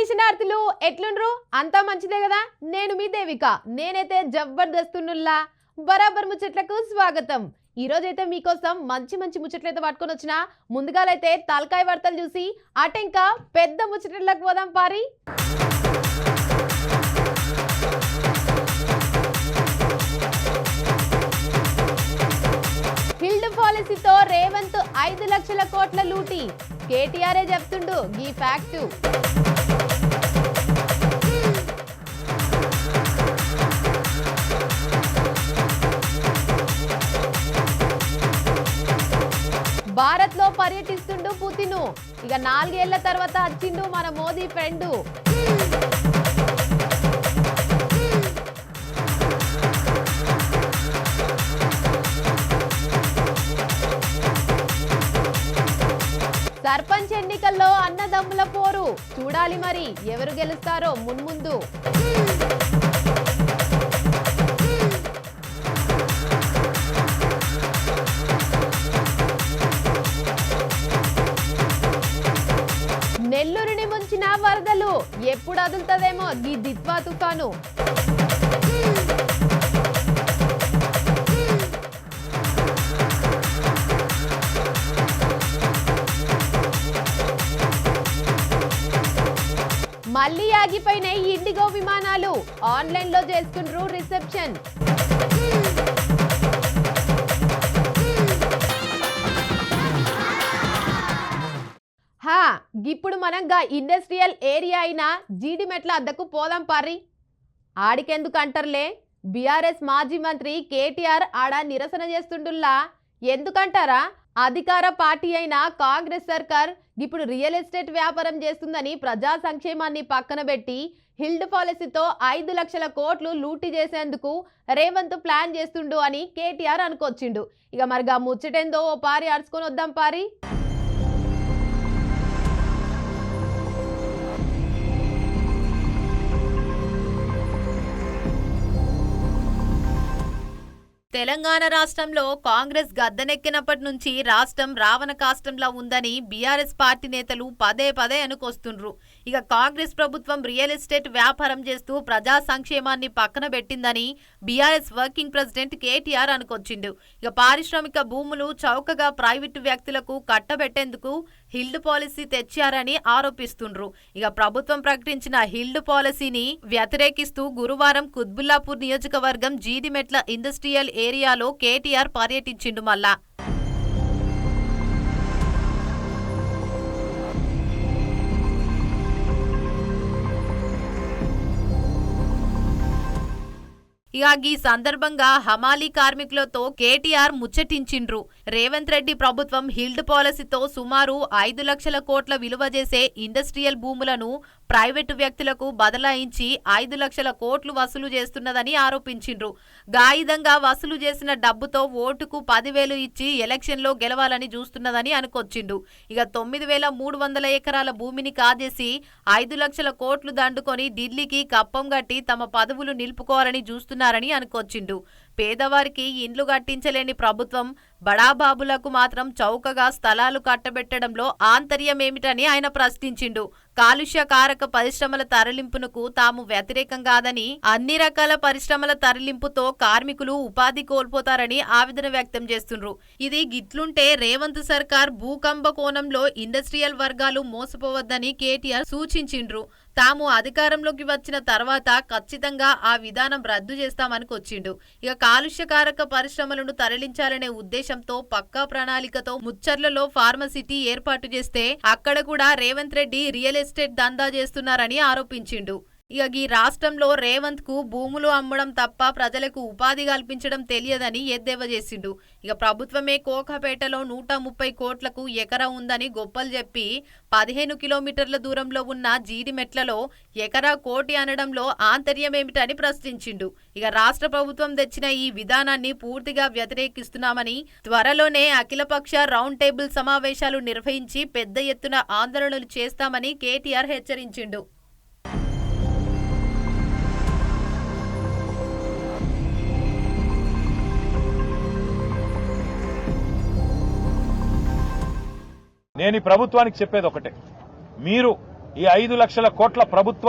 కిషనార్థులు ఎట్లుండ్రు? అంతా మంచిదే కదా? నేను మీ దేవిక. నేనైతే జబర్దస్తునుల్లా. బరాబర్ ముచ్చట్లకు స్వాగతం. ఈ రోజైతే మీకోసం మంచి మంచి ముచ్చట్లయితే పట్టుకొని వచ్చిన. ముందుగాలైతే తలకాయ వార్తలు చూసి అటెంకా పెద్ద ముచ్చట్లకు పోదాం పారి. హిల్డ్ పాలసీతో రేవంత్ ఐదు లక్షల కోట్ల లూటి. కేటీఆరే చెప్తుండు? ఈ ఫ్యాక్ట్. భారత్లో పర్యటిస్తుండు పుతిను. ఇక నాలుగేళ్ళ తర్వాత వచ్చిండు మన మోదీ ఫ్రెండు. ఎన్నికల్లో అన్నదమ్ముల పోరు. చూడాలి మరి ఎవరు గెలుస్తారో మున్ముందు. నెల్లూరుని ముంచిన వరదలు ఎప్పుడు అదులుతుందేమో ఈ దిత్వా తుఫాను. మళ్ళీ ఆగిపోయినాయి ఇండిగో విమానాలు. ఆన్లైన్లో చేసుకుంటారు రిసెప్షన్. హా ఇప్పుడు మనం గా ఇండస్ట్రియల్ ఏరియా అయిన జీడిమెట్ల అద్దకు పోదాం పారి ఆడికెందుకు అంటారులే? బీఆర్ఎస్ మాజీ మంత్రి కేటీఆర్ ఆడ నిరసన చేస్తుండుల్లా. ఎందుకంటారా? అధికార పార్టీ అయిన కాంగ్రెస్ సర్కార్ ఇప్పుడు రియల్ ఎస్టేట్ వ్యాపారం చేస్తుందని ప్రజా సంక్షేమాన్ని పక్కన పెట్టి హిల్డ్ పాలసీతో ఐదు లక్షల కోట్లు లూటీ చేసేందుకు రేవంత్ ప్లాన్ చేస్తుండు అని కేటీఆర్ అనుకొచ్చిండు. ఇక మరిగా ముచ్చటేందో ఓ పారి అరుచుకొని వద్దాం పారి. తెలంగాణ రాష్ట్రంలో కాంగ్రెస్ గద్దెనెక్కినప్పటి నుంచి రాష్ట్రం రావణ కాష్టంలా ఉందని బీఆర్ఎస్ పార్టీ నేతలు పదే పదే అనుకొస్తుండ్రు. ఇక కాంగ్రెస్ ప్రభుత్వం రియల్ ఎస్టేట్ వ్యాపారం చేస్తూ ప్రజా సంక్షేమాన్ని పక్కన పెట్టిందని బీఆర్ఎస్ వర్కింగ్ ప్రెసిడెంట్ కేటీఆర్ అనుకొచ్చిండు. ఇక పారిశ్రామిక భూములు చౌకగా ప్రైవేటు వ్యక్తులకు కట్టబెట్టేందుకు హిల్డ్ పాలసీ తెచ్చారని ఆరోపిస్తుండ్రు. ఇక ప్రభుత్వం ప్రకటించిన హిల్డ్ పాలసీని వ్యతిరేకిస్తూ గురువారం కుత్బుల్లాపూర్ నియోజకవర్గం జీడిమెట్ల ఇండస్ట్రియల్ ఏరియాలో కేటీఆర్ పర్యటించిండు మళ్ళా. ఇక ఈ సందర్భంగా హమాలీ కార్మికులతో కేటీఆర్ ముచ్చటించిండ్రు. రేవంత్ రెడ్డి ప్రభుత్వం హిల్డ్ పాలసీతో సుమారు ఐదు లక్షల కోట్ల విలువ చేసే ఇండస్ట్రియల్ భూములను ప్రైవేటు వ్యక్తులకు బదలాయించి ఐదు లక్షల కోట్లు వసూలు చేస్తున్నదని ఆరోపించిండ్రు. గాయిదంగా వసూలు చేసిన డబ్బుతో ఓటుకు పదివేలు ఇచ్చి ఎలక్షన్లో గెలవాలని చూస్తున్నదని అనుకొచ్చిండు ఇక తొమ్మిది వేల మూడు వందల ఎకరాల భూమిని కాజేసి ఐదు లక్షల కోట్లు దండుకొని ఢిల్లీకి కప్పం గట్టి తమ పదవులు నిలుపుకోవాలని చూస్తున్నారని అనుకొచ్చిండు పేదవారికి ఇండ్లు కట్టించలేని ప్రభుత్వం బడాబాబులకు మాత్రం చౌకగా స్థలాలు కట్టబెట్టడంలో ఆంతర్యమేమిటని ఆయన ప్రశ్నించిండు. కాలుష్య కారక పరిశ్రమల తరలింపునకు తాము వ్యతిరేకం కాదని అన్ని రకాల పరిశ్రమల తరలింపుతో కార్మికులు ఉపాధి కోల్పోతారని ఆవేదన వ్యక్తం చేస్తుండ్రు. ఇది గిట్లుంటే రేవంత్ సర్కార్ భూకంప కోణంలో ఇండస్ట్రియల్ వర్గాలు మోసపోవద్దని కేటీఆర్ సూచించిండ్రు. తాము అధికారంలోకి వచ్చిన తర్వాత ఖచ్చితంగా ఆ విధానం రద్దు చేస్తామనుకొచ్చిండు ఇక కాలుష్యకారక పరిశ్రమలను తరలించాలనే ఉద్దేశంతో పక్కా ప్రణాళికతో ముచ్చర్లలో ఫార్మసిటీ ఏర్పాటు చేస్తే అక్కడ కూడా రేవంత్ రెడ్డి రియల్ ఎస్టేట్ దందా చేస్తున్నారని ఆరోపించిండు. ఇక ఈ రాష్ట్రంలో రేవంత్కు భూములు అమ్మడం తప్ప ప్రజలకు ఉపాధి కల్పించడం తెలియదని ఎద్దేవా చేసిండు. ఇక ప్రభుత్వమే కోకపేటలో నూట ముప్పై కోట్లకు ఎకరా ఉందని గొప్పలు చెప్పి పదిహేను కిలోమీటర్ల దూరంలో ఉన్న జీడిమెట్లలో ఎకరా కోటి అనడంలో ఆంతర్యమేమిటని ప్రశ్నించిండు. ఇక రాష్ట్ర ప్రభుత్వం తెచ్చిన ఈ విధానాన్ని పూర్తిగా వ్యతిరేకిస్తున్నామని త్వరలోనే అఖిలపక్ష రౌండ్ టేబుల్ సమావేశాలు నిర్వహించి పెద్ద ఎత్తున ఆందోళనలు చేస్తామని కేటీఆర్ హెచ్చరించిండు. నేను ఈ ప్రభుత్వానికి చెప్పేది ఒకటే. మీరు ఈ ఐదు లక్షల కోట్ల ప్రభుత్వ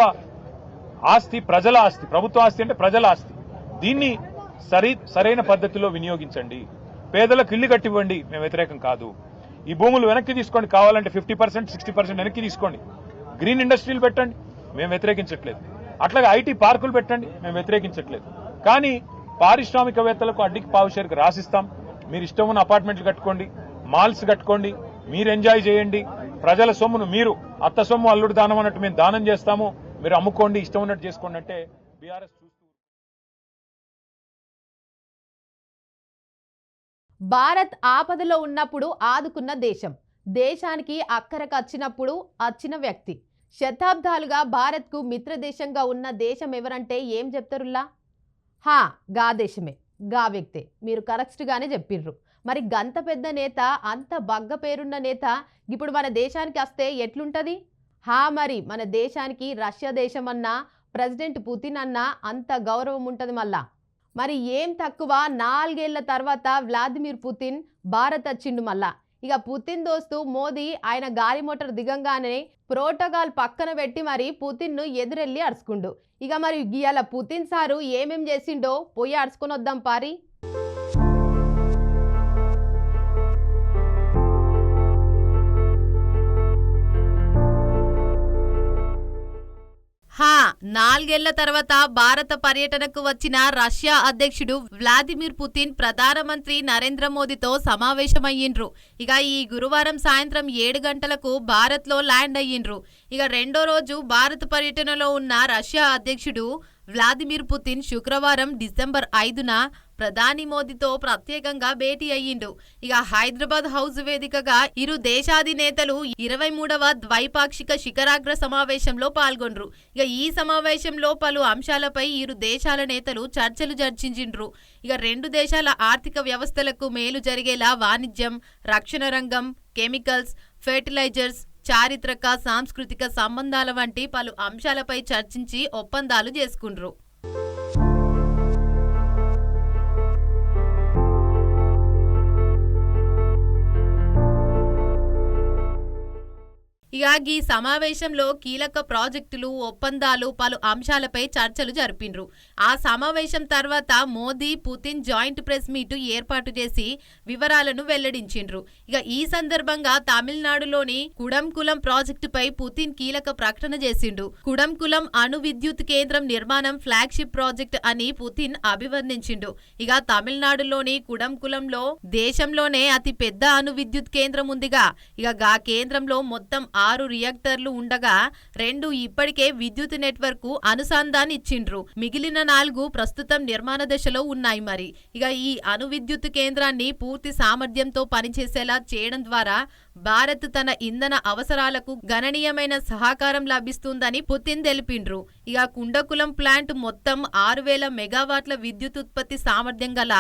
ఆస్తి ప్రజల ఆస్తి ప్రభుత్వ ఆస్తి అంటే ప్రజల ఆస్తి. దీన్ని సరి సరైన పద్ధతిలో వినియోగించండి. పేదలకు ఇల్లు కట్టివ్వండి మేము వ్యతిరేకం కాదు. ఈ భూములు వెనక్కి తీసుకోండి కావాలంటే ఫిఫ్టీ పర్సెంట్ సిక్స్టీ పర్సెంట్ వెనక్కి తీసుకోండి. గ్రీన్ ఇండస్ట్రీలు పెట్టండి మేము వ్యతిరేకించట్లేదు. అట్లాగే ఐటీ పార్కులు పెట్టండి మేము వ్యతిరేకించట్లేదు. కానీ పారిశ్రామికవేత్తలకు అడ్డికి పావుషేరుకు రాసిస్తాం. మీరు ఇష్టం ఉన్న అపార్ట్మెంట్లు కట్టుకోండి మాల్స్ కట్టుకోండి మీరు ఎంజాయ్ చేయండి. ప్రజల సొమ్మును మీరు అత్త సొమ్ము అల్లుడు దానం అన్నట్టు మేము దానం చేస్తాము. మీరు అమ్ముకోండి ఇష్టం ఉన్నట్టు చేసుకోండి అంటే బీఆర్ఎస్ భారత్ ఆపదలో ఉన్నప్పుడు ఆదుకున్న దేశం. దేశానికి అక్కరకు వచ్చినప్పుడు వచ్చిన వ్యక్తి. శతాబ్దాలుగా భారత్కు మిత్రదేశంగా ఉన్న దేశం ఎవరంటే ఏం చెప్తారులా హా గా దేశమే. గా వ్యక్తే. మీరు కరెక్ట్గానే చెప్పిర్రు. మరి గంత పెద్ద నేత అంత బగ్గ పేరున్న నేత ఇప్పుడు మన దేశానికి వస్తే ఎట్లుంటుంది? హా మరి మన దేశానికి రష్యా దేశం అన్నా ప్రెసిడెంట్ పుతిన్ అన్నా అంత గౌరవం ఉంటుంది మళ్ళా. మరి ఏం తక్కువ నాలుగేళ్ళ తర్వాత వ్లాదిమిర్ పుతిన్ భారత్ వచ్చిండు మళ్ళా. ఇక పుతిన్ దోస్తు మోదీ ఆయన గాలి మోటార్ దిగంగానే ప్రోటోకాల్ పక్కన పెట్టి మరి పుతిన్ను ఎదురెళ్ళి అరుచుకుండు. ఇక మరి ఇవాళ పుతిన్ సారు ఏమేం చేసిండో పోయి అరుచుకొని వద్దాం పారి. హా నాలుగేళ్ళ తర్వాత భారత పర్యటనకు వచ్చిన రష్యా అధ్యక్షుడు వ్లాదిమిర్ పుతిన్ ప్రధానమంత్రి నరేంద్ర మోదీతో సమావేశమయ్యిండ్రు. ఇక ఈ గురువారం సాయంత్రం ఏడు గంటలకు భారత్లో ల్యాండ్ అయ్యిండ్రు. ఇక రెండో రోజు భారత పర్యటనలో ఉన్న రష్యా అధ్యక్షుడు వ్లాదిమిర్ పుతిన్ శుక్రవారం డిసెంబర్ ఐదున ప్రధాని మోదీతో ప్రత్యేకంగా భేటీ అయ్యిండు. ఇక హైదరాబాద్ హౌస్ వేదికగా ఇరు దేశాధినేతలు ఇరవై మూడవ ద్వైపాక్షిక శిఖరాగ్ర సమావేశంలో పాల్గొండ్రు. ఇక ఈ సమావేశంలో పలు అంశాలపై ఇరు దేశాల నేతలు చర్చలు చర్చించిండ్రు ఇక రెండు దేశాల ఆర్థిక వ్యవస్థలకు మేలు జరిగేలా వాణిజ్యం రక్షణ రంగం కెమికల్స్ ఫెర్టిలైజర్స్ చారిత్రక సాంస్కృతిక సంబంధాల వంటి పలు అంశాలపై చర్చించి ఒప్పందాలు చేసుకుండ్రు. ఇక ఈ సమావేశంలో కీలక ప్రాజెక్టులు ఒప్పందాలు పలు అంశాలపై చర్చలు జరిపిండ్రు. ఆ సమావేశం తర్వాత Modi Putin joint press meet ఏర్పాటు చేసి వివరాలను వెల్లడించిండ్రు. ఇక ఈ సందర్భంగా తమిళనాడులోని కుడంకులం ప్రాజెక్టుపై పుతిన్ కీలక ప్రకటన చేసిండు. కుడంకులం అణు విద్యుత్ కేంద్రం నిర్మాణం ఫ్లాగ్షిప్ ప్రాజెక్ట్ అని పుతిన్ అభివర్ణించిండు. ఇక తమిళనాడులోని కుడంకులంలో దేశంలోనే అతి పెద్ద అణు విద్యుత్ కేంద్రం ఉందిగా. ఇక గా కేంద్రంలో మొత్తం ఆరు రియాక్టర్లు ఉండగా రెండు ఇప్పటికే విద్యుత్ నెట్వర్క్ అనుసంధాన్ ఇచ్చిండ్రు మిగిలిన నాలుగు ప్రస్తుతం నిర్మాణ దశలో ఉన్నాయి మరి. ఇక ఈ అణు విద్యుత్ కేంద్రాన్ని పూర్తి సామర్థ్యంతో పనిచేసేలా చేయడం ద్వారా భారత్ తన ఇంధన అవసరాలకు గణనీయమైన సహకారం లభిస్తుందని పుతిన్ తెలిపిండ్రు. ఇక కుండకులం ప్లాంట్ మొత్తం ఆరు వేల మెగావాట్ల విద్యుత్ ఉత్పత్తి సామర్థ్యం గల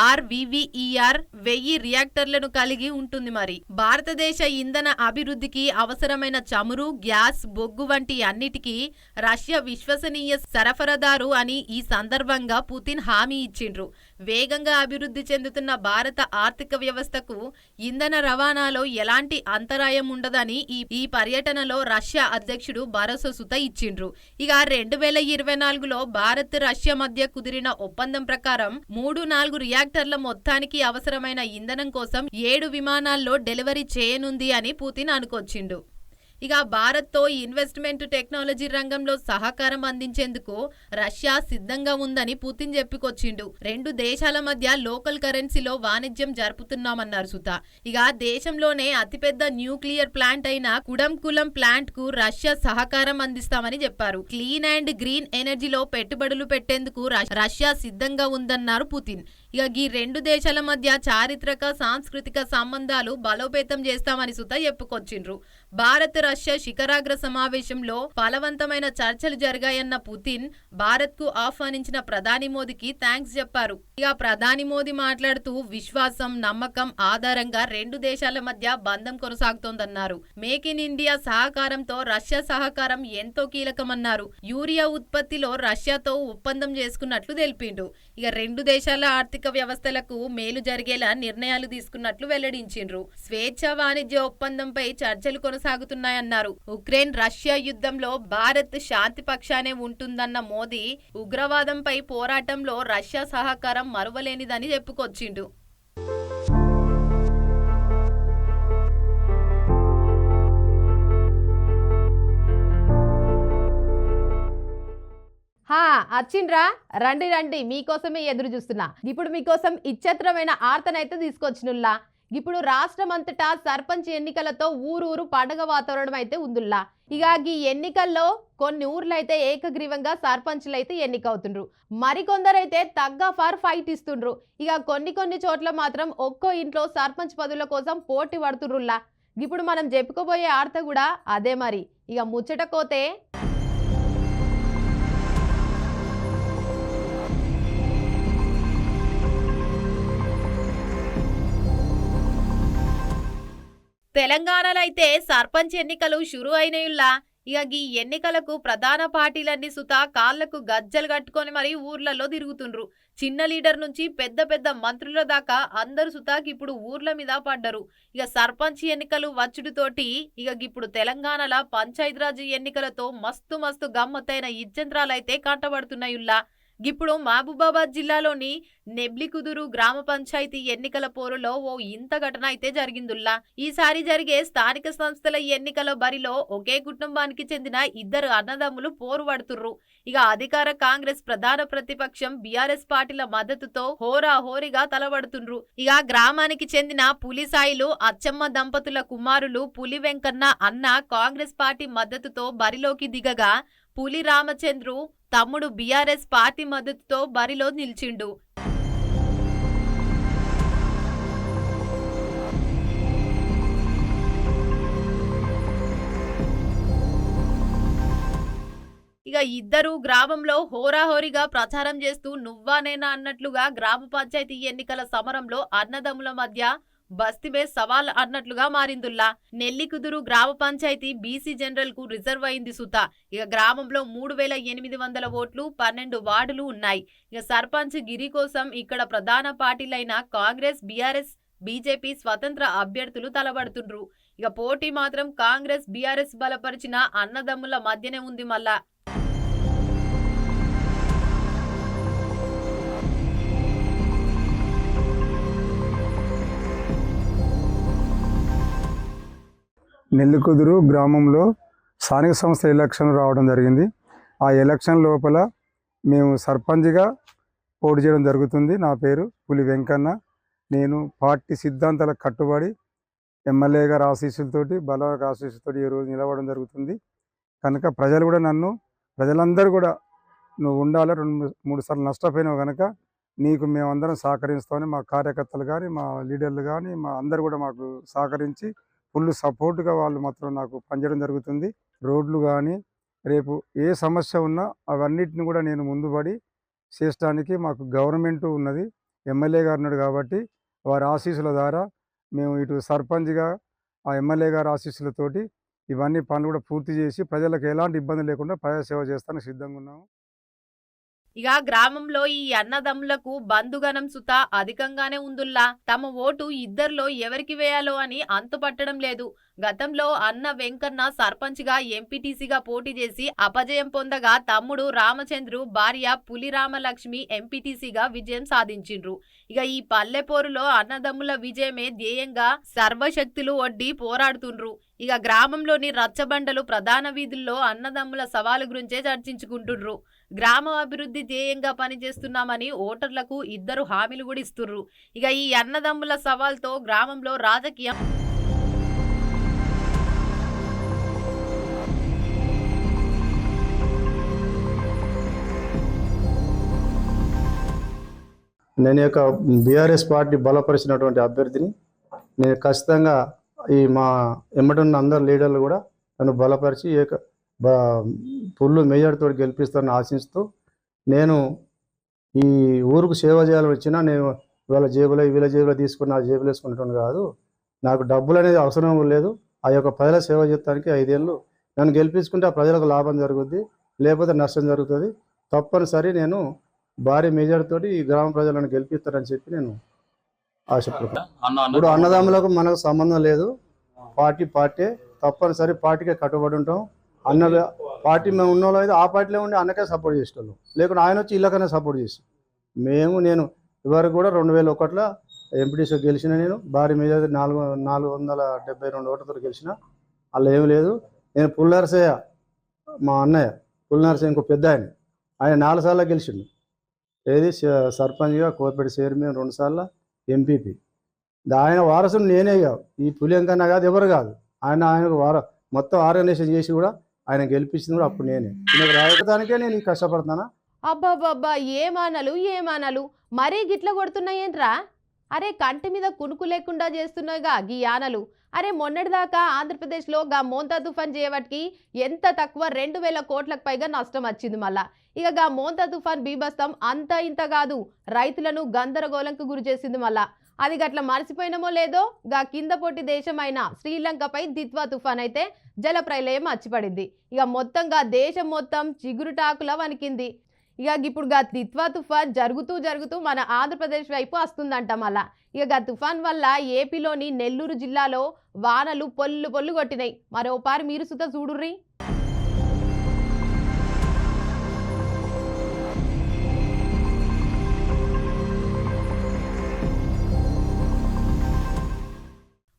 ఆర్వివిఈఆర్ వెయ్యి రియాక్టర్లను కలిగి ఉంటుంది మరి. భారతదేశ ఇంధన అభివృద్ధికి అవసరమైన చమురు గ్యాస్ బొగ్గు వంటి అన్నిటికీ రష్యా విశ్వసనీయ సరఫరాదారు అని ఈ సందర్భంగా పుతిన్ హామీ ఇచ్చిండ్రు. వేగంగా అభివృద్ధి చెందుతున్న భారత ఆర్థిక వ్యవస్థకు ఇంధన రవాణాలో ఎలాంటి అంతరాయం ఉండదని ఈ ఈ పర్యటనలో రష్యా అధ్యక్షుడు భరోసా సుత ఇచ్చిండ్రు. ఇక రెండు వేల ఇరవై నాలుగులో భారత్ రష్యా మధ్య కుదిరిన ఒప్పందం ప్రకారం మూడు నాలుగు రియాక్టర్ల మొత్తానికి అవసరమైన ఇంధనం కోసం ఏడు విమానాల్లో డెలివరీ చేయనుంది అని పుతిన్ అనుకొచ్చిండు. ఇక భారత్తో ఇన్వెస్ట్మెంట్ టెక్నాలజీ రంగంలో సహకారం అందించేందుకు రష్యా సిద్ధంగా ఉందని పుతిన్ చెప్పుకొచ్చిండు. రెండు దేశాల మధ్య లోకల్ కరెన్సీలో వాణిజ్యం జరుపుతున్నామన్నారు సుత ఇక దేశంలోనే అతిపెద్ద న్యూక్లియర్ ప్లాంట్ అయిన కుడంకులం ప్లాంట్కు రష్యా సహకారం అందిస్తామని చెప్పారు. క్లీన్ అండ్ గ్రీన్ ఎనర్జీలో పెట్టుబడులు పెట్టేందుకు రష్యా సిద్ధంగా ఉందన్నారు పుతిన్. ఇక ఈ రెండు దేశాల మధ్య చారిత్రక సాంస్కృతిక సంబంధాలు బలోపేతం చేస్తామని సుత చెప్పుకొచ్చిండ్రు. భారత్ రష్యా శిఖరాగ్ర సమావేశంలో ఫలవంతమైన చర్చలు జరిగాయన్న పుతిన్ భారత్కు ఆహ్వానించిన ప్రధాని మోదీకి థ్యాంక్స్ చెప్పారు. ఇక ప్రధాని మోదీ మాట్లాడుతూ విశ్వాసం నమ్మకం ఆధారంగా రెండు దేశాల మధ్య బంధం కొనసాగుతోందన్నారు. మేక్ ఇన్ ఇండియా సహకారంతో రష్యా సహకారం ఎంతో కీలకమన్నారు. యూరియా ఉత్పత్తిలో రష్యాతో ఒప్పందం చేసుకున్నట్లు తెలిపిండు. ఇక రెండు దేశాల ఆర్థిక వ్యవస్థలకు మేలు జరిగేలా నిర్ణయాలు తీసుకున్నట్లు వెల్లడించిండ్రు. స్వేచ్ఛ వాణిజ్య ఒప్పందంపై చర్చలు కొనసాగుతున్నాయన్నారు. ఉక్రెయిన్ రష్యా యుద్ధంలో భారత్ శాంతి పక్షానే ఉంటుందన్న మోదీ ఉగ్రవాదంపై పోరాటంలో రష్యా సహకారం మరువలేనిదని చెప్పుకొచ్చిండు. హా అచ్చిండ్రా. రండి రండి. మీకోసమే ఎదురు చూస్తున్నా. ఇప్పుడు మీకోసం ఇచ్చత్రమైన ఆర్తనైతే తీసుకొచ్చినుల్లా. ఇప్పుడు రాష్ట్రం అంతటా సర్పంచ్ ఎన్నికలతో ఊరూరు పండగ వాతావరణం అయితే ఉందిల్లా. ఇక ఈ ఎన్నికల్లో కొన్ని ఊర్లైతే ఏకగ్రీవంగా సర్పంచ్లు అయితే ఎన్నికవుతుండ్రు. మరికొందరైతే తగ్గ ఫర్ ఫైట్ ఇస్తుండ్రు. ఇక కొన్ని కొన్ని చోట్ల మాత్రం ఒక్కో ఇంట్లో సర్పంచ్ పదవుల కోసం పోటీ పడుతుండ్రుల్లా. ఇప్పుడు మనం చెప్పుకోబోయే ఆర్త కూడా అదే మరి. ఇక ముచ్చట తెలంగాణలో అయితే సర్పంచ్ ఎన్నికలు షురు అయినయుల్లా ఇక ఈ ఎన్నికలకు ప్రధాన పార్టీలన్నీ సుత కాళ్ళకు గజ్జలు కట్టుకొని మరి ఊర్లలో తిరుగుతుండ్రు. చిన్న లీడర్ నుంచి పెద్ద పెద్ద మంత్రుల దాకా అందరు సుతాకి ఇప్పుడు ఊర్ల మీద పడ్డరు. ఇక సర్పంచ్ ఎన్నికలు వచ్చుడుతోటి ఇక ఇప్పుడు తెలంగాణలో పంచాయతీరాజ్ ఎన్నికలతో మస్తు మస్తు గమ్మత్తైన ఇజ్జంత్రాలైతే కంటబడుతున్నాయుల్లా. ఇప్పుడు మహబూబాబాద్ జిల్లాలోని నెబ్లికుదురు గ్రామ పంచాయతీ ఎన్నికల పోరులో ఓ ఇంత ఘటన అయితే జరిగిందుల్లా. ఈసారి జరిగే స్థానిక సంస్థల ఎన్నికల బరిలో ఒకే కుటుంబానికి చెందిన ఇద్దరు అన్నదమ్ములు పోరు పడుతుర్రు. ఇక అధికార కాంగ్రెస్ ప్రధాన ప్రతిపక్షం బీఆర్ఎస్ పార్టీల మద్దతుతో హోరా హోరీగా తలబడుతుండ్రు ఇక గ్రామానికి చెందిన పులిసాయిలు అచ్చమ్మ దంపతుల కుమారులు పులి వెంకన్న అన్న కాంగ్రెస్ పార్టీ మద్దతుతో బరిలోకి దిగగా పులి రామచంద్రు తమ్ముడు బీఆర్ఎస్ పార్టీ మద్దతుతో బరిలో నిలిచిండు. ఇక ఇద్దరు గ్రామంలో హోరాహోరీగా ప్రచారం చేస్తూ నువ్వానేనా అన్నట్లుగా గ్రామ పంచాయతీ ఎన్నికల సమరంలో అన్నదమ్ముల మధ్య బస్తిమే సవాల్ అన్నట్లుగా మారిందుల్లా. నెల్లికుదురు గ్రామ పంచాయతీ బీసీ జనరల్కు రిజర్వ్ అయింది సుత. ఇక గ్రామంలో మూడు వేల ఎనిమిది వందల ఓట్లు పన్నెండు వార్డులు ఉన్నాయి. ఇక సర్పంచ్ గిరి కోసం ఇక్కడ ప్రధాన పార్టీలైన కాంగ్రెస్ బీఆర్ఎస్ బీజేపీ స్వతంత్ర అభ్యర్థులు తలబడుతుండ్రు. ఇక పోటీ మాత్రం కాంగ్రెస్ బీఆర్ఎస్ బలపరిచిన అన్నదమ్ముల మధ్యనే ఉంది మళ్ళా. నెల్లికుదురు గ్రామంలో స్థానిక సంస్థ ఎలక్షన్ రావడం జరిగింది. ఆ ఎలక్షన్ లోపల మేము సర్పంచ్గా పోటీ చేయడం జరుగుతుంది. నా పేరు పులి వెంకన్న. నేను పార్టీ సిద్ధాంతాలకు కట్టుబడి ఎమ్మెల్యే గారి ఆశీస్సులతోటి బల ఆశీస్సులతోటి ఈరోజు నిలబడడం జరుగుతుంది. కనుక ప్రజలు కూడా నన్ను ప్రజలందరూ కూడా నువ్వు ఉండాలి రెండు మూడు- మూడు సార్లు నష్టపోయినావు కనుక నీకు మేమందరం సహకరిస్తామని మా కార్యకర్తలు కానీ మా లీడర్లు కానీ మా అందరు కూడా మాకు సహకరించి ఫుల్ సపోర్ట్గా వాళ్ళు మాత్రం నాకు పనిచేయడం జరుగుతుంది. రోడ్లు కానీ రేపు ఏ సమస్య ఉన్నా అవన్నిటిని కూడా నేను ముందుపడి చేసడానికి మాకు గవర్నమెంట్ ఉన్నది. ఎమ్మెల్యే గారు ఉన్నాడు కాబట్టి వారి ఆశీస్సుల ద్వారా మేము ఇటు సర్పంచ్గా ఆ ఎమ్మెల్యే గారి ఆశీస్సులతోటి ఇవన్నీ పనులు కూడా పూర్తి చేసి ప్రజలకు ఎలాంటి ఇబ్బంది లేకుండా ప్రజాసేవ చేస్తానికి సిద్ధంగా ఉన్నాము. ఇక గ్రామంలో ఈ అన్నదమ్ములకు బంధుగణం సుత అధికంగానే ఉందుల్లా. తమ ఓటు ఇద్దరిలో ఎవరికి వేయాలో అని అంతుపట్టడం లేదు. గతంలో అన్న వెంకన్న సర్పంచ్గా ఎంపీటీసీగా పోటీ చేసి అపజయం పొందగా తమ్ముడు రామచంద్రు భార్య పులి రామలక్ష్మి ఎంపీటీసీగా విజయం సాధించిండ్రు. ఇక ఈ పల్లెపోరులో అన్నదమ్ముల విజయమే ధ్యేయంగా సర్వశక్తులు ఒడ్డి పోరాడుతుండ్రు. ఇక గ్రామంలోని రచ్చబండలు ప్రధాన వీధుల్లో అన్నదమ్ముల సవాలు గురించే చర్చించుకుంటుండ్రు. గ్రామ అభివృద్ధి ధ్యేయంగా పనిచేస్తున్నామని ఓటర్లకు ఇద్దరు హామీలు కూడా ఇస్తుర్రు. ఇక ఈ అన్నదమ్ముల సవాల్తో గ్రామంలో రాజకీయం నేను యొక్క బీఆర్ఎస్ పార్టీ బలపరిచినటువంటి అభ్యర్థిని. నేను ఖచ్చితంగా ఈ మా ఎమ్మటున్న అందరు లీడర్లు కూడా నన్ను బలపరిచి పుల్లు మెజార్టీతో గెలిపిస్తానని ఆశిస్తూ నేను ఈ ఊరుకు సేవ చేయాలని వచ్చినా నేను వీళ్ళ జేబులో వీళ్ళ జేబులో తీసుకుని నా జేబులో వేసుకునేటువంటి కాదు. నాకు డబ్బులు అనేది అవసరం లేదు. ఆ యొక్క ప్రజల సేవ చేయడానికి ఐదేళ్ళు నన్ను గెలిపించుకుంటే ఆ ప్రజలకు లాభం జరుగుద్ది లేకపోతే నష్టం జరుగుతుంది. తప్పనిసరి నేను భారీ మెజార్ తోటి ఈ గ్రామ ప్రజలను గెలిపిస్తారని చెప్పి నేను ఆశపడుతున్నాను ఇప్పుడు అన్నదమ్ములకు మనకు సంబంధం లేదు. పార్టీ పార్టీ తప్పనిసరి పార్టీకే కట్టుబడి ఉంటాం. అన్న పార్టీ మేము ఉన్న వాళ్ళు అయితే ఆ పార్టీలో ఉండి అన్నకే సపోర్ట్ చేసేవాళ్ళం లేకుంటే ఆయన వచ్చి ఇళ్ళకనే సపోర్ట్ చేసి. మేము నేను ఇవరకు కూడా రెండు వేల ఒకటిలో ఎంపీటీసీ గెలిచిన నేను భారీ మీద నాలుగు నాలుగు వందల డెబ్బై రెండు ఓట్లతో గెలిచిన. అలా ఏమి లేదు. నేను పుల్లరసయ్య మా అన్నయ్య పుల్లనరసయ్య ఇంకో పెద్ద ఆయన. ఆయన నాలుగు సార్లు గెలిచిండు. ఏది స- సర్పంచ్గా కోర్పేట చైర్మన్ రెండు సార్లు ఎంపీపీ. ఆయన వారసుడు నేనే కాదు ఈ పులింకన్నా కాదు ఎవరు కాదు. ఆయన ఆయనకు వార మొత్తం ఆర్గనైజేషన్ చేసి కూడా ఆయన గెలిపించింది కూడా అప్పుడు నేనే. నేను రాయడానికే నేను కష్టపడుతున్నానా? అబ్బాబ్బాబ్బా ఏమానలు ఏమానలు? మరీ గిట్ల కొడుతున్నాయేంట్రా? అరే కంటి మీద కునుకు లేకుండా చేస్తున్నాయిగా గీ యానలు. అరే మొన్నటిదాకా ఆంధ్రప్రదేశ్లో గా మోంతా తుఫాన్ చేయబట్టి ఎంత తక్కువ రెండు వేల కోట్లకు పైగా నష్టం వచ్చింది మళ్ళా. ఇక గా మోంతా తుఫాన్ బీభస్తం అంత ఇంత కాదు. రైతులను గందరగోళంకు గురి చేసింది మళ్ళా. అది గట్ల మర్చిపోయినమో లేదో గా కింద పొట్టి దేశమైన శ్రీలంకపై దిత్వా తుఫాన్ అయితే జల ప్రళయం అచ్చిపడింది. ఇక మొత్తంగా దేశం మొత్తం చిగురుటాకుల వణికింది. ఇక ఇప్పుడు గా తిత్వా తుఫాన్ జరుగుతూ జరుగుతూ మన ఆంధ్రప్రదేశ్ వైపు వస్తుందంట మళ్ళా. ఇక గా తుఫాన్ వల్ల ఏపీలోని నెల్లూరు జిల్లాలో వానలు పొల్లు పొల్లు కొట్టినాయి. మరోపారి మీరు సుత చూడుర్రి.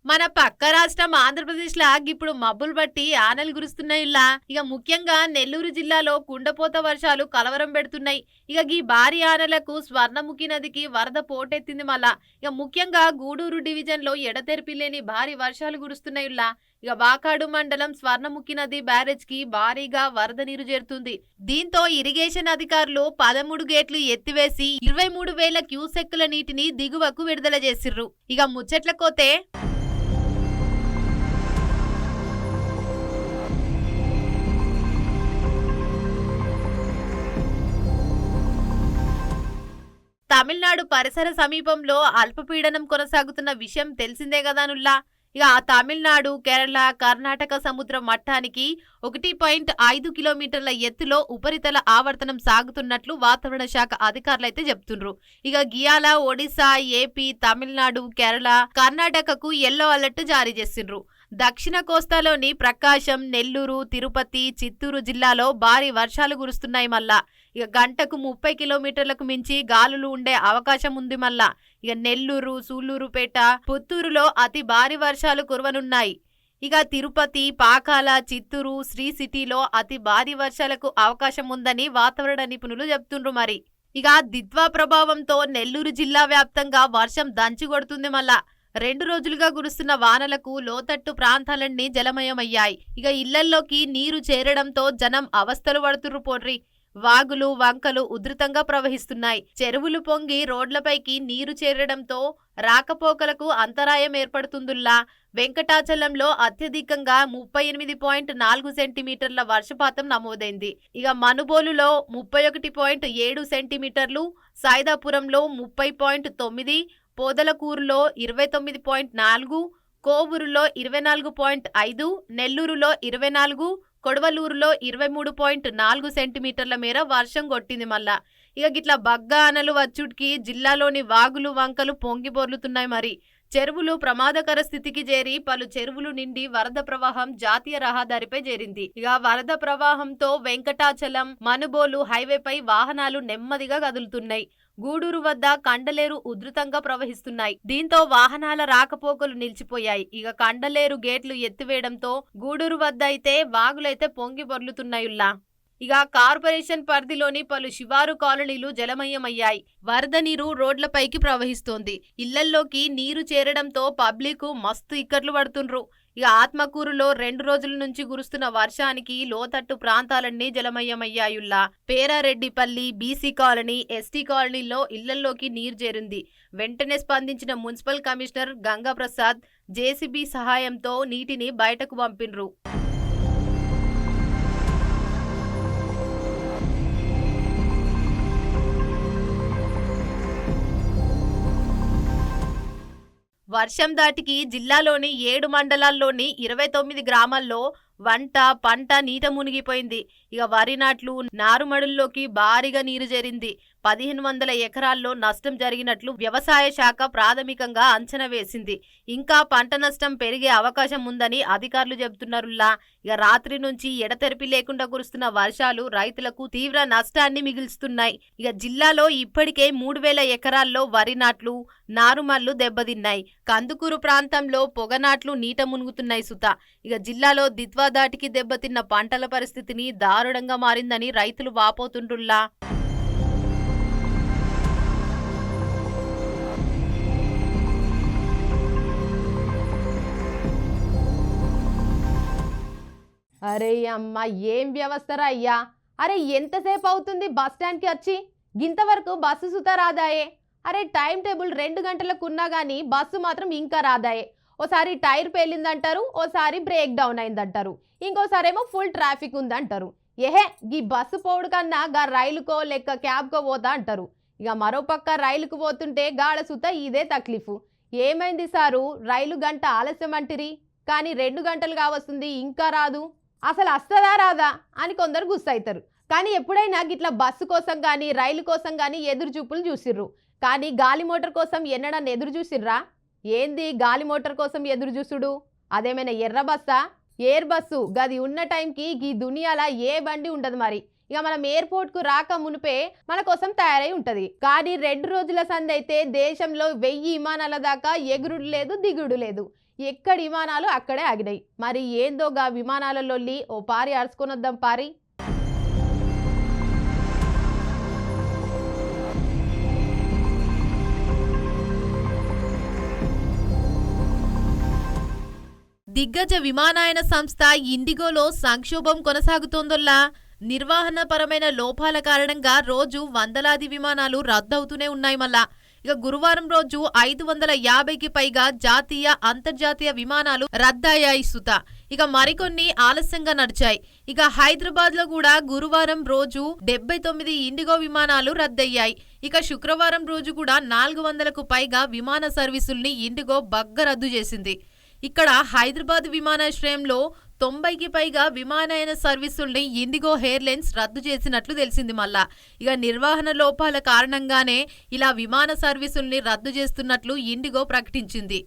మన పక్క రాష్ట్రం ఆంధ్రప్రదేశ్ లా ఇప్పుడు మబ్బులు బట్టి ఆనలు కురుస్తున్నాయి ఇలా. ఇక ముఖ్యంగా నెల్లూరు జిల్లాలో కుండపోత వర్షాలు కలవరం పెడుతున్నాయి. ఇక ఈ భారీ ఆనలకు స్వర్ణముఖి నదికి వరద పోటెత్తింది మళ్ళా. ఇక ముఖ్యంగా గూడూరు డివిజన్లో ఎడతెరిపి లేని భారీ వర్షాలు కురుస్తున్నాయి ఇలా. ఇక వాకాడు మండలం స్వర్ణముఖి నది బ్యారేజ్కి భారీగా వరద నీరు చేరుతుంది. దీంతో ఇరిగేషన్ అధికారులు పదమూడు గేట్లు ఎత్తివేసి ఇరవై మూడు వేల క్యూసెక్కుల నీటిని దిగువకు విడుదల చేసిర్రు. ఇక ముచ్చట్ల తమిళనాడు పరిసర సమీపంలో అల్పపీడనం కొనసాగుతున్న విషయం తెలిసిందే కదానుల్లా ఇక ఆ తమిళనాడు కేరళ కర్ణాటక సముద్ర మట్టానికి ఒకటి పాయింట్ ఐదు కిలోమీటర్ల ఎత్తులో ఉపరితల ఆవర్తనం సాగుతున్నట్లు వాతావరణ శాఖ అధికారులు అయితే చెప్తుండ్రు ఇక గియాల ఒడిశా ఏపీ తమిళనాడు కేరళ కర్ణాటకకు ఎల్లో అలర్ట్ జారీ చేసిండ్రు. దక్షిణ కోస్తాలోని ప్రకాశం నెల్లూరు తిరుపతి చిత్తూరు జిల్లాలో భారీ వర్షాలు కురుస్తున్నాయి మళ్ళా ఇక గంటకు ముప్పై కిలోమీటర్లకు మించి గాలులు ఉండే అవకాశం ఉంది మళ్ళా. ఇక నెల్లూరు సూళ్ళూరుపేట పుత్తూరులో అతి భారీ వర్షాలు కురవనున్నాయి. ఇక తిరుపతి పాకాల చిత్తూరు శ్రీ సిటీలో అతి భారీ వర్షాలకు అవకాశం ఉందని వాతావరణ నిపుణులు చెప్తుండ్రు మరి. ఇక దిద్వా ప్రభావంతో నెల్లూరు జిల్లా వ్యాప్తంగా వర్షం దంచి కొడుతుంది మళ్ళా. రెండు రోజులుగా కురుస్తున్న వానలకు లోతట్టు ప్రాంతాలన్నీ జలమయమయ్యాయి. ఇక ఇళ్ళల్లోకి నీరు చేరడంతో జనం అవస్థలు పడుతుర్రు పోర్రి వాగులు వంకలు ఉధృతంగా ప్రవహిస్తున్నాయి. చెరువులు పొంగి రోడ్లపైకి నీరు చేరడంతో రాకపోకలకు అంతరాయం ఏర్పడుతుందుల్లా. వెంకటాచలంలో అత్యధికంగా ముప్పై ఎనిమిది పాయింట్ నాలుగు సెంటీమీటర్ల వర్షపాతం నమోదైంది. ఇక మనుబోలులో ముప్పై ఒకటి పాయింట్ ఏడు సెంటీమీటర్లు సాయిదాపురంలో ముప్పై పాయింట్ తొమ్మిది పోదలకూరులో ఇరవై తొమ్మిది పాయింట్ నాలుగు కోవూరులో ఇరవై నాలుగు పాయింట్ ఐదు నెల్లూరులో ఇరవై నాలుగు కొడవలూరులో ఇరవై మూడు పాయింట్ నాలుగు సెంటీమీటర్ల మేర వర్షం కొట్టింది మళ్ళా. ఇక గిట్లా బగ్గా అనలు వచ్చుడికి జిల్లాలోని వాగులు వంకలు పొంగిబొర్లుతున్నాయి మరి. చెరువులు ప్రమాదకర స్థితికి చేరి పలు చెరువులు నిండి వరద ప్రవాహం జాతీయ రహదారిపై చేరింది. ఇక వరద ప్రవాహంతో వెంకటాచలం మనుబోలు హైవేపై వాహనాలు నెమ్మదిగా కదులుతున్నాయి. గూడూరు వద్ద కండలేరు ఉధృతంగా ప్రవహిస్తున్నాయి. దీంతో వాహనాల రాకపోకలు నిలిచిపోయాయి. ఇక కండలేరు గేట్లు ఎత్తివేయడంతో గూడూరు వద్ద అయితే వాగులైతే పొంగి పొర్లుతున్నాయుల్లా ఇక కార్పొరేషన్ పరిధిలోని పలు శివారు కాలనీలు జలమయమయ్యాయి. వరద నీరు రోడ్లపైకి ప్రవహిస్తోంది. ఇళ్ళల్లోకి నీరు చేరడంతో పబ్లిక్ మస్తు ఇక్కట్లు పడుతుండ్రు. ఇక ఆత్మకూరులో రెండు రోజుల నుంచి కురుస్తున్న వర్షానికి లోతట్టు ప్రాంతాలన్నీ జలమయమయ్యాయుల్లా. పేరారెడ్డిపల్లి బీసీ కాలనీ ఎస్టీ కాలనీలో ఇళ్ళల్లోకి నీరు చేరింది. వెంటనే స్పందించిన మున్సిపల్ కమిషనర్ గంగాప్రసాద్ జేసీబీ సహాయంతో నీటిని బయటకు పంపిండ్రు వర్షం దాటికి జిల్లాలోని ఏడు మండలాల్లోని ఇరవై తొమ్మిది గ్రామాల్లో వంట పంట నీట మునిగిపోయింది. ఇక వరి నాట్లు నారుమడుల్లోకి భారీగా నీరు చేరింది. పదిహేను వందల ఎకరాల్లో నష్టం జరిగినట్లు వ్యవసాయ శాఖ ప్రాథమికంగా అంచనా వేసింది. ఇంకా పంట నష్టం పెరిగే అవకాశం ఉందని అధికారులు చెబుతున్నారులా ఇక రాత్రి నుంచి ఎడతెరిపి లేకుండా కురుస్తున్న వర్షాలు రైతులకు తీవ్ర నష్టాన్ని మిగిల్స్తున్నాయి. ఇక జిల్లాలో ఇప్పటికే మూడు వేల ఎకరాల్లో వరి నాట్లు నారుమల్లు దెబ్బతిన్నాయి. కందుకూరు ప్రాంతంలో పొగనాట్లు నీట మునుగుతున్నాయి సుత. ఇక జిల్లాలో దిత్వా దాటికి దెబ్బతిన్న పంటల పరిస్థితిని దారుణంగా మారిందని రైతులు వాపోతుండ్రుల్లా. అరే అమ్మ ఏం వ్యవస్థరా అయ్యా? అరే ఎంతసేపు అవుతుంది బస్ స్టాండ్కి వచ్చి? ఇంతవరకు బస్సు సుత రాదాయే. అరే టైం టేబుల్ రెండు గంటలకు ఉన్నా కానీ బస్సు మాత్రం ఇంకా రాదాయే. ఓసారి టైర్ పేలిందంటారు ఓసారి బ్రేక్ డౌన్ అయిందంటారు. ఇంకోసారి ఏమో ఫుల్ ట్రాఫిక్ ఉందంటారు. ఏహే ఈ బస్సు పోవుడు కన్నా గా రైలుకో లెక్క క్యాబ్కో పోతా అంటారు. ఇక మరోపక్క రైలుకు పోతుంటే గాడ సుత ఇదే తక్లీఫు. ఏమైంది సారు? రైలు గంట ఆలస్యం అంటిరి కానీ రెండు గంటలు కావస్తుంది ఇంకా రాదు. అసలు వస్తుందా రాదా అని కొందరు గుస్సవుతారు కానీ ఎప్పుడైనా గిట్లా బస్సు కోసం కానీ రైలు కోసం కానీ ఎదురు చూపులు చూసిర్రు. కానీ గాలి మోటార్ కోసం ఎన్నడన్నా ఎదురు చూసిర్రా? ఏంది గాలి మోటార్ కోసం ఎదురు చూసుడు? అదేమైనా ఎర్ర బస్సా? Air bus. గది ఉన్న టైంకి ఈ దునియాల ఏ బండి ఉండదు మరి. ఇక మనం ఎయిర్పోర్ట్కు రాక మునిపే మన కోసం తయారై ఉంటది. కానీ రెండు రోజుల సంది అయితే దేశంలో వెయ్యి విమానాల దాకా ఎగురుడు లేదు దిగుడు లేదు. ఎక్కడ విమానాలు అక్కడే ఆగినాయి. మరి ఏందో గా ఓ పారి అరుచుకునొద్దాం పారి. దిగ్గజ విమానయాన సంస్థ ఇండిగోలో సంక్షోభం కొనసాగుతోందల్లా. నిర్వహణపరమైన లోపాల కారణంగా రోజు వందలాది విమానాలు రద్దవుతూనే ఉన్నాయి మళ్ళా. ఇక గురువారం రోజు ఐదు వందల యాభైకి పైగా జాతీయ అంతర్జాతీయ విమానాలు రద్దయ్యాయి సుత ఇక మరికొన్ని ఆలస్యంగా నడిచాయి. ఇక హైదరాబాద్లో కూడా గురువారం రోజు డెబ్బై తొమ్మిది ఇండిగో విమానాలు రద్దయ్యాయి. ఇక శుక్రవారం రోజు కూడా నాలుగు వందలకు పైగా విమాన సర్వీసుల్ని ఇండిగో బగ్గ రద్దు చేసింది. ఇక్కడ హైదరాబాద్ విమానాశ్రయంలో తొంభైకి పైగా విమానయాన సర్వీసుల్ని ఇండిగో ఎయిర్లైన్స్ రద్దు చేసినట్లు తెలిసింది మళ్ళా. ఇక నిర్వహణ లోపాల కారణంగానే ఇలా విమాన సర్వీసుల్ని రద్దు చేస్తున్నట్లు ఇండిగో ప్రకటించింది.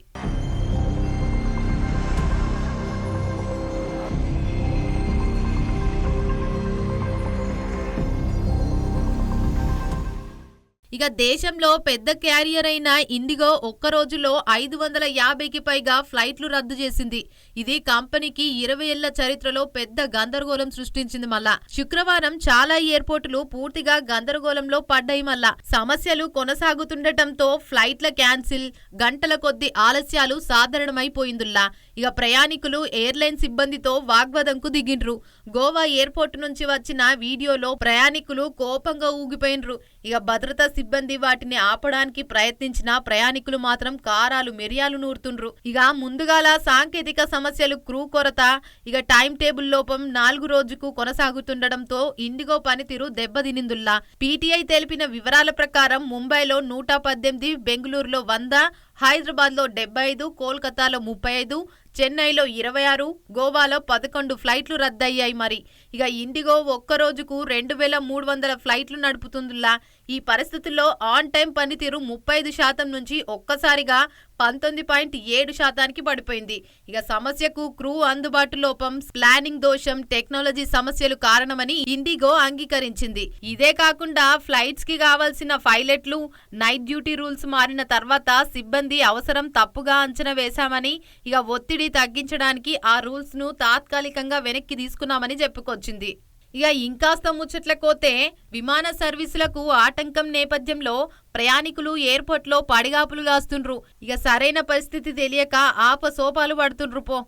ఇక దేశంలో పెద్ద క్యారియర్ అయిన ఇండిగో ఒక్క రోజులో ఐదు వందల యాభైకి పైగా ఫ్లైట్లు రద్దు చేసింది. ఇది కంపెనీకి ఇరవై ఏళ్ళ చరిత్రలో పెద్ద గందరగోళం సృష్టించింది మళ్ళా శుక్రవారం చాలా ఎయిర్పోర్టులు పూర్తిగా గందరగోళంలో పడ్డాయి మళ్ళా సమస్యలు కొనసాగుతుండటంతో ఫ్లైట్ల క్యాన్సిల్ గంటల కొద్ది ఆలస్యాలు సాధారణమైపోయిందిలా ఇక ప్రయాణికులు ఎయిర్లైన్ సిబ్బందితో వాగ్వాదంకు దిగిండ్రు. గోవా ఎయిర్పోర్ట్ నుంచి వచ్చిన వీడియోలో ప్రయాణికులు కోపంగా ఊగిపోయినరు ఇక భద్రతా సిబ్బంది వాటిని ఆపడానికి ప్రయత్నించిన ప్రయాణికులు మాత్రం కారాలు మిరియాలు నూరుతుండ్రు. ఇక ముందుగాల సాంకేతిక సమస్యలు క్రూ కొరత. ఇక టైం టేబుల్ లోపం నాలుగు రోజుకు కొనసాగుతుండటంతో ఇండిగో పనితీరు దెబ్బతినిందుల్లా. పీటీఐ తెలిపిన వివరాల ప్రకారం ముంబైలో నూట పద్దెనిమిది బెంగళూరులో వంద హైదరాబాద్లో డెబ్బై ఐదు కోల్కతాలో ముప్పై ఐదు చెన్నైలో ఇరవై ఆరు గోవాలో పదకొండు ఫ్లైట్లు రద్దయ్యాయి మరి. ఇక ఇండిగో ఒక్క రోజుకు రెండు వేల మూడు వందల ఫ్లైట్లు నడుపుతుందిలా. ఈ పరిస్థితుల్లో ఆన్ టైం పనితీరు ముప్పై ఐదు శాతం నుంచి ఒక్కసారిగా పంతొమ్మిది పాయింట్ ఏడు శాతానికి పడిపోయింది. ఇక సమస్యకు క్రూ అందుబాటు లోపం ప్లానింగ్ దోషం టెక్నాలజీ సమస్యలు కారణమని ఇండిగో అంగీకరించింది. ఇదే కాకుండా ఫ్లైట్స్కి కావాల్సిన పైలట్లు నైట్ డ్యూటీ రూల్స్ మారిన తర్వాత సిబ్బంది అవసరం తప్పుగా అంచనా వేశామని ఇక ఒత్తిడి తగ్గించడానికి ఆ రూల్స్ను తాత్కాలికంగా వెనక్కి తీసుకున్నామని చెప్పుకొచ్చింది. ఇక ఇంకాస్త ముచ్చట్లకోతే విమాన సర్వీసులకు ఆటంకం నేపథ్యంలో ప్రయాణికులు ఎయిర్పోర్ట్లో పడిగాపులు కాస్తుండ్రు ఇక సరైన పరిస్థితి తెలియక ఆపసోపాలు పడుతుండ్రు పో.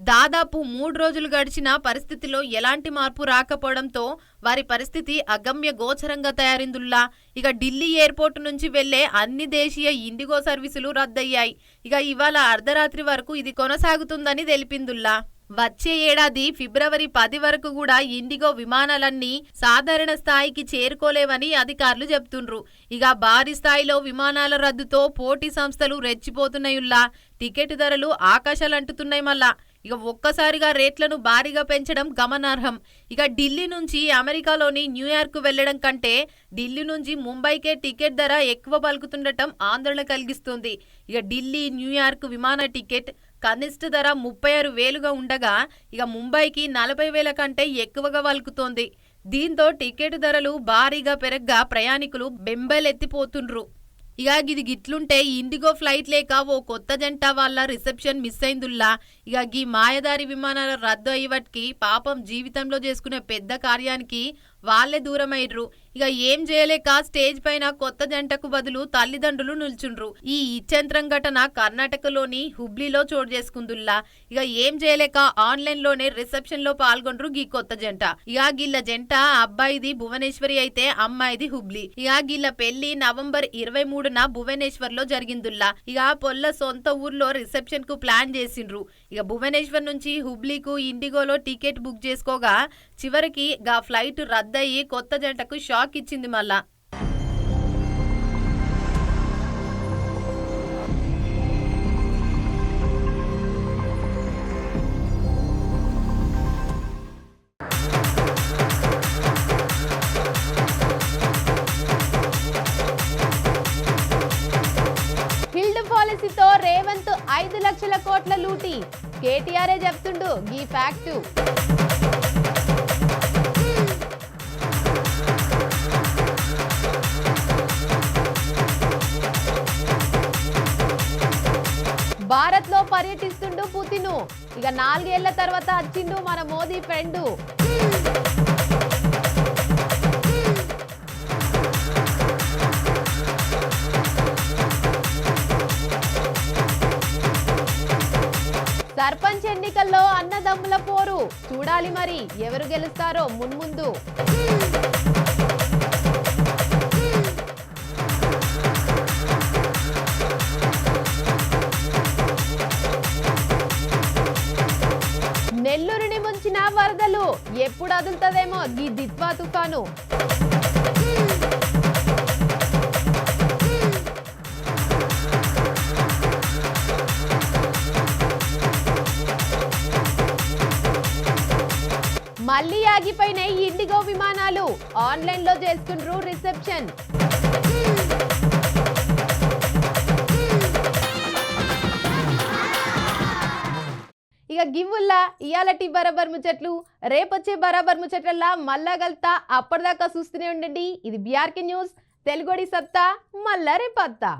దాదాపు మూడు రోజులు గడిచిన పరిస్థితిలో ఎలాంటి మార్పు రాకపోవడంతో వారి పరిస్థితి అగమ్య గోచరంగా తయారిందుల్లా. ఇక ఢిల్లీ ఎయిర్పోర్ట్ నుంచి వెళ్ళే అన్ని దేశీయ ఇండిగో సర్వీసులు రద్దయ్యాయి. ఇక ఇవాళ అర్ధరాత్రి వరకు ఇది కొనసాగుతుందని తెలిపిందుల్లా. వచ్చే ఏడాది ఫిబ్రవరి పది వరకు కూడా ఇండిగో విమానాలన్నీ సాధారణ స్థాయికి చేరుకోలేవని అధికారులు చెప్తుండ్రు ఇక భారీ స్థాయిలో విమానాల రద్దుతో పోటీ సంస్థలు రెచ్చిపోతున్నాయుల్లా. టికెట్ ధరలు ఆకాశాలంటుతున్నాయి మళ్ళా. ఇక ఒక్కసారిగా రేట్లను భారీగా పెంచడం గమనార్హం. ఇక ఢిల్లీ నుంచి అమెరికాలోని న్యూయార్క్ వెళ్ళడం కంటే ఢిల్లీ నుంచి ముంబైకే టికెట్ ధర ఎక్కువ పలుకుతుండటం ఆందోళన కలిగిస్తుంది. ఇక ఢిల్లీ న్యూయార్క్ విమాన టికెట్ కనిష్ట ధర ముప్పై ఆరు వేలుగా ఉండగా ఇక ముంబైకి నలభై వేల కంటే ఎక్కువగా వలుకుతోంది దీంతో టికెట్ ధరలు భారీగా పెరగ్గా ప్రయాణికులు బెంబెలెత్తిపోతుండ్రు. ఇక ఇది గిట్లుంటే ఇండిగో ఫ్లైట్ లేక ఓ కొత్త జంట వాళ్ళ రిసెప్షన్ మిస్ అయిందుల్లా. ఇక గీ మాయదారి విమానాల రద్దు అయ్యేవాటికి పాపం జీవితంలో చేసుకునే పెద్ద కార్యానికి వాళ్ళే దూరమైర్రు ఇక ఏం చేయలేక స్టేజ్ పైన కొత్త జంటకు బదులు తల్లిదండ్రులు నిల్చుండ్రు. ఈ ఇచ్చంత్రం ఘటన కర్ణాటకలోని హుబ్లీలో చోటు చేసుకుందుల్లా. ఇక ఏం చేయలేక ఆన్లైన్లోనే రిసెప్షన్లో పాల్గొండ్రు గీ కొత్త జంట. ఇక గిల్ల జంట అబ్బాయిది భువనేశ్వరి అయితే అమ్మాయిది హుబ్లీ. ఇక గిల్ల పెళ్ళి నవంబర్ ఇరవై మూడున భువనేశ్వర్లో జరిగిందుల్లా. ఇక పొల్ల సొంత ఊర్లో రిసెప్షన్కు ప్లాన్ చేసిండ్రు. ఇక భువనేశ్వర్ నుంచి హుబ్లీకు ఇండిగోలో టికెట్ బుక్ చేసుకోగా చివరికి గా ఫ్లైట్ పెద్దయ్యి కొత్త జంటకు షాక్ ఇచ్చింది మళ్ళా. పాలసీతో రేవంత్ ఐదు లక్షల కోట్ల లూటి. కేటీఆర్ఏ చెప్తుండు గీ ఫ్యాక్టు. ఇక నాలుగేళ్ళ తర్వాత వచ్చిండు మన మోదీ ఫ్రెండు. సర్పంచ్ ఎన్నికల్లో అన్నదమ్ముల పోరు. చూడాలి మరి ఎవరు గెలుస్తారో మున్ముందు. వరదలు ఎప్పుడు అదులుతుందేమో ఈ దిత్వా తుఫాను. మళ్ళీ ఆగిపోయినాయి ఇండిగో విమానాలు. ఆన్లైన్లో చేస్తుండ్రు రిసెప్షన్. ఇక గివ్వుల్లా ఇయాలటి బరాబర్ ముచ్చట్లు రేపొచ్చే బరాబర్ ముచ్చట్లల్లా మళ్ళా గల్తా అప్పటిదాకా చూస్తూనే ఉండండి. ఇది బీఆర్కే న్యూస్ తెలుగుడి సత్తా మళ్ళా రేపత్తా.